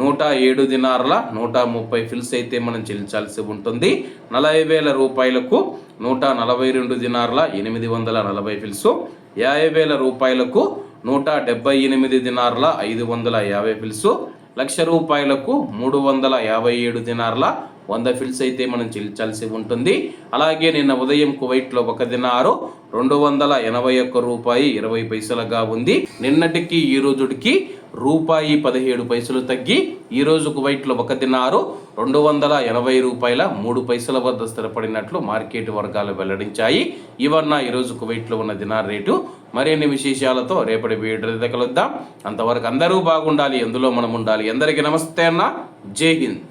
నూట ఏడు దినార్ల నూట ముప్పై ఫిల్స్ అయితే మనం చెల్లించాల్సి ఉంటుంది. నలభై వేల రూపాయలకు నూట నలభై రెండు దినార్ల ఎనిమిది వందల నలభై ఫిల్స్. యాభై వేల రూపాయలకు నూట డెబ్బై ఎనిమిది దినార్ల ఐదు వందల యాభై ఫిల్స్. లక్ష రూపాయలకు మూడు వందల యాభై ఏడు దినార్ల వంద ఫిల్స్ అయితే మనం చెల్లించాల్సి ఉంటుంది. అలాగే నిన్న ఉదయం కువైట్లో ఒక దినారు రెండు వందల ఎనభై ఒక్క రూపాయి ఇరవై పైసలుగా ఉంది. నిన్నటికి ఈ రోజుకి రూపాయి పదిహేడు పైసలు తగ్గి ఈ రోజు కువైట్లో ఒక దినారు రెండు వందల ఎనభై రూపాయల మూడు పైసల వద్ద స్థిరపడినట్లు మార్కెట్ వర్గాలు వెల్లడించాయి. ఇవన్న ఈరోజు కువైట్లో ఉన్న దినార్ రేటు. మరిన్ని విశేషాలతో రేపటి వీడియో కలుద్దాం. అంతవరకు అందరూ బాగుండాలి ఎందులో మనం ఉండాలి అందరికీ నమస్తే అన్న. జై హింద్.